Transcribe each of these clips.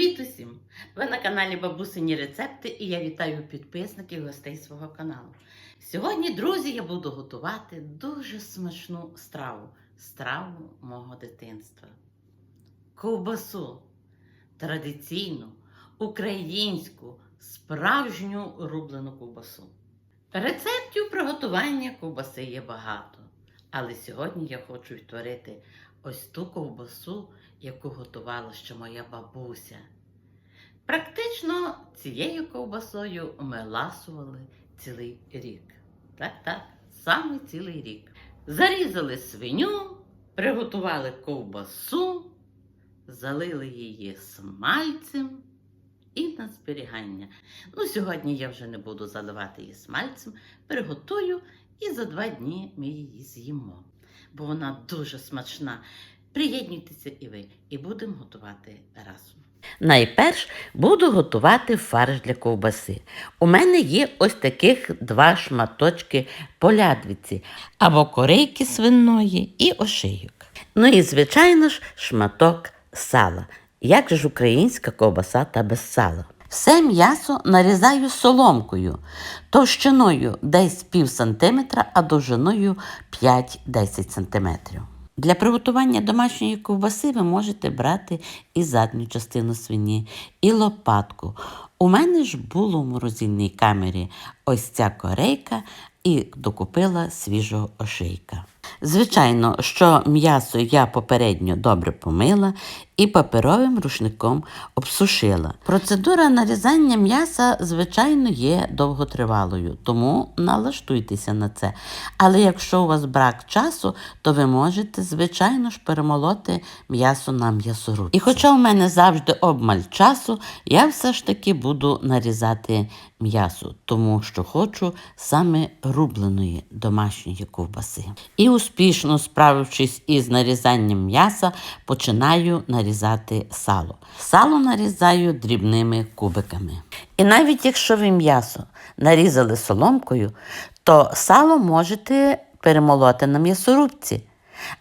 Привіт усім! Ви на каналі Бабусині Рецепти і я вітаю підписників гостей свого каналу. Сьогодні, друзі, я буду готувати дуже смачну страву. Страву мого дитинства. Ковбасу. Традиційну, українську, справжню рублену ковбасу. Рецептів приготування ковбаси є багато. Але сьогодні я хочу відтворити ось ту ковбасу, яку готувала ще моя бабуся. Практично цією ковбасою ми ласували цілий рік. Так, так, саме цілий рік. Зарізали свиню, приготували ковбасу, залили її смальцем і на зберігання. Ну, сьогодні я вже не буду заливати її смальцем, приготую і за два дні ми її з'їмо, бо вона дуже смачна. Приєднуйтеся і ви, і будемо готувати разом. Найперш буду готувати фарш для ковбаси. У мене є ось таких два шматочки полядвиці, або корейки свиної і ошийок. Ну і, звичайно ж, шматок сала. Як же ж українська ковбаса та без сала? Все м'ясо нарізаю соломкою, товщиною десь пів сантиметра, а довжиною 5-10 сантиметрів. Для приготування домашньої ковбаси ви можете брати і задню частину свині, і лопатку. У мене ж було в морозильній камері ось ця корейка і докупила свіжого ошийка. Звичайно, що м'ясо я попередньо добре помила і паперовим рушником обсушила. Процедура нарізання м'яса, звичайно, є довготривалою, тому налаштуйтеся на це. Але якщо у вас брак часу, то ви можете, звичайно ж, перемолоти м'ясо на м'ясорубці. І хоча у мене завжди обмаль часу, я все ж таки буду нарізати м'ясо, тому що хочу саме рубленої домашньої ковбаси. І успішно справившись із нарізанням м'яса, починаю нарізати сало. Сало нарізаю дрібними кубиками. І навіть якщо ви м'ясо нарізали соломкою, то сало можете перемолоти на м'ясорубці.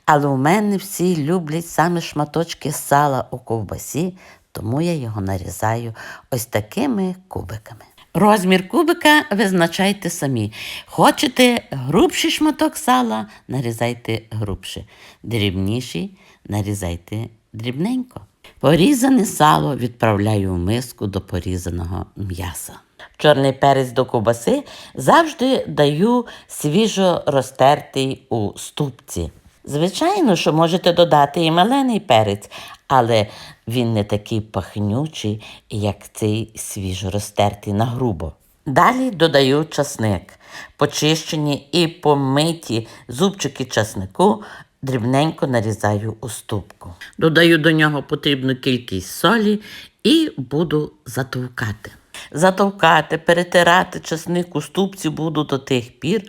Але у мене всі люблять саме шматочки сала у ковбасі, тому я його нарізаю ось такими кубиками. Розмір кубика визначайте самі. Хочете грубший шматок сала, нарізайте грубше. Дрібніший нарізайте дрібненько. Порізане сало відправляю в миску до порізаного м'яса. Чорний перець до ковбаси завжди даю свіжо розтертий у ступці. Звичайно, що можете додати і мелений перець, але він не такий пахнючий, як цей свіжо розтертий на грубо. Далі додаю часник. Почищені і помиті зубчики часнику дрібненько нарізаю у ступку. Додаю до нього потрібну кількість солі і буду затовкати. Затовкати, перетирати часник у ступці буду до тих пір,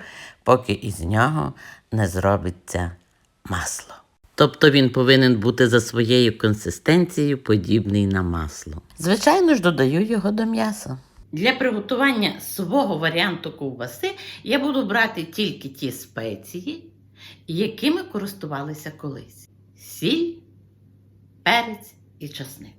поки із нього не зробиться масло. Тобто він повинен бути за своєю консистенцією подібний на масло. Звичайно ж, додаю його до м'яса. Для приготування свого варіанту ковбаси я буду брати тільки ті спеції, якими користувалися колись: сіль, перець і часник.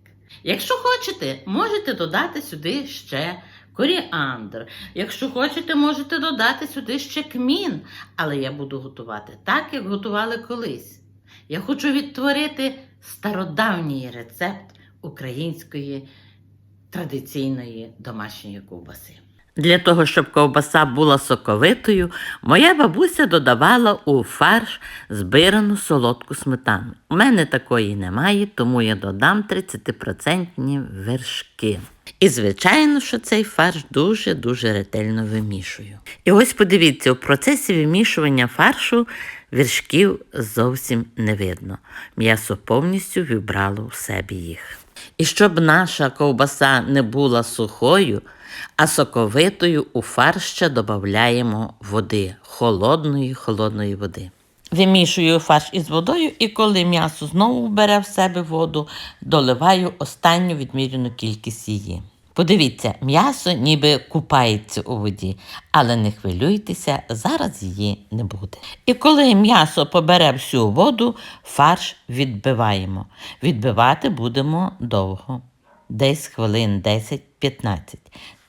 Якщо хочете, можете додати сюди ще коріандр. Якщо хочете, можете додати сюди ще кмін. Але я буду готувати так, як готували колись. Я хочу відтворити стародавній рецепт української традиційної домашньої ковбаси. Для того, щоб ковбаса була соковитою, моя бабуся додавала у фарш збирану солодку сметану. У мене такої немає, тому я додам 30% вершки. І, звичайно, що цей фарш дуже-дуже ретельно вимішую. І ось подивіться, у процесі вимішування фаршу вершків зовсім не видно. М'ясо повністю вібрало в себе їх. І щоб наша ковбаса не була сухою, а соковитою у фарш ще додаємо води, холодної, холодної води. Вимішую фарш із водою, і коли м'ясо знову бере в себе воду, доливаю останню відміряну кількість її. Подивіться, м'ясо ніби купається у воді, але не хвилюйтеся, зараз її не буде. І коли м'ясо побере всю воду, фарш відбиваємо. Відбивати будемо довго. десь хвилин 10-15,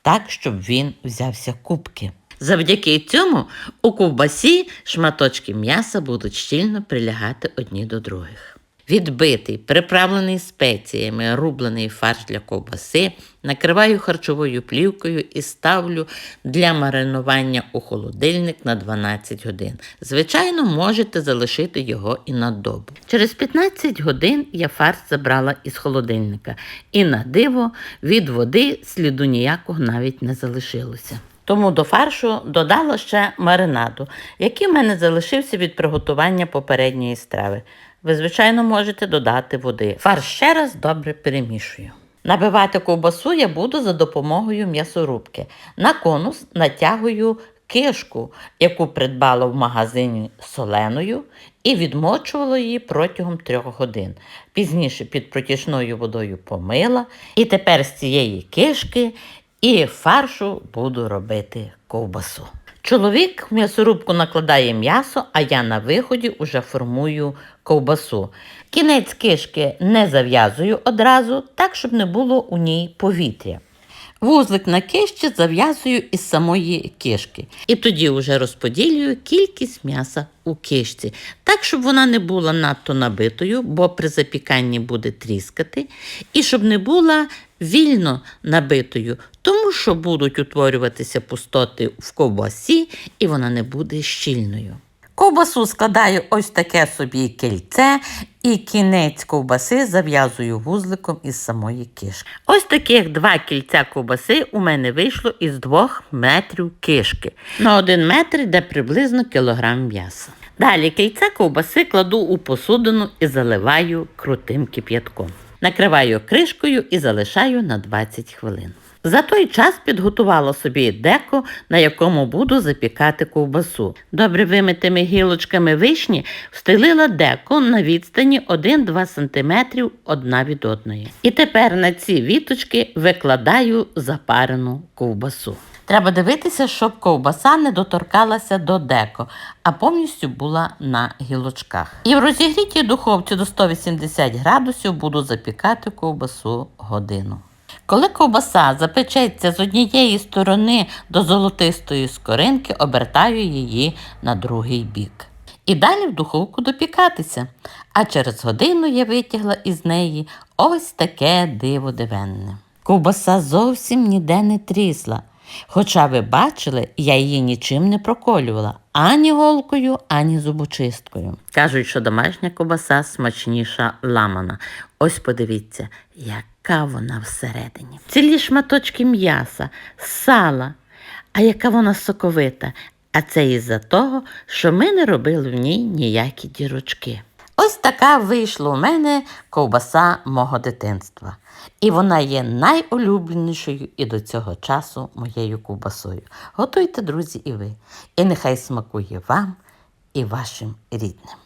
так, щоб він взявся кубки. Завдяки цьому у ковбасі шматочки м'яса будуть щільно прилягати одні до других. Відбитий, приправлений спеціями, рублений фарш для ковбаси, накриваю харчовою плівкою і ставлю для маринування у холодильник на 12 годин. Звичайно, можете залишити його і на добу. Через 15 годин я фарш забрала із холодильника, і на диво від води сліду ніякого навіть не залишилося. Тому до фаршу додала ще маринаду, який в мене залишився від приготування попередньої страви. Ви, звичайно, можете додати води. Фарш ще раз добре перемішую. Набивати ковбасу я буду за допомогою м'ясорубки. На конус натягую кишку, яку придбала в магазині соленою, і відмочувала її протягом трьох годин. Пізніше під протічною водою помила, і тепер з цієї кишки і фаршу буду робити ковбасу. Чоловік в м'ясорубку накладає м'ясо, а я на виході уже формую ковбасу. Кінець кишки не зав'язую одразу, так, щоб не було у ній повітря. Вузлик на кишці зав'язую із самої кишки. І тоді вже розподілюю кількість м'яса у кишці, так, щоб вона не була надто набитою, бо при запіканні буде тріскати, і щоб не була вільно набитою, тому що будуть утворюватися пустоти в ковбасі, і вона не буде щільною. Ковбасу складаю ось таке собі кільце, і кінець ковбаси зав'язую вузликом із самої кишки. Ось таких два кільця ковбаси у мене вийшло із двох метрів кишки. На один метр йде приблизно кілограм м'яса. Далі кільце ковбаси кладу у посудину і заливаю крутим кип'ятком. Накриваю кришкою і залишаю на 20 хвилин. За той час підготувала собі деко, на якому буду запікати ковбасу. Добре вимитими гілочками вишні встелила деко на відстані 1-2 см одна від одної. І тепер на ці віточки викладаю запарену ковбасу. Треба дивитися, щоб ковбаса не доторкалася до деко, а повністю була на гілочках. І в розігрітій духовці до 180 градусів буду запікати ковбасу годину. Коли ковбаса запечеться з однієї сторони до золотистої скоринки, обертаю її на другий бік. І далі в духовку допікатися. А через годину я витягла із неї ось таке диво дивенне. Ковбаса зовсім ніде не трісла. Хоча ви бачили, я її нічим не проколювала ані голкою, ані зубочисткою. Кажуть, що домашня ковбаса смачніша ламана. Ось подивіться, яка вона всередині. Цілі шматочки м'яса, сала, а яка вона соковита. А це із-за того, що ми не робили в ній ніякі дірочки. Така вийшла у мене ковбаса мого дитинства. І вона є найулюбленішою і до цього часу моєю ковбасою. Готуйте, друзі, і ви. І нехай смакує вам і вашим рідним.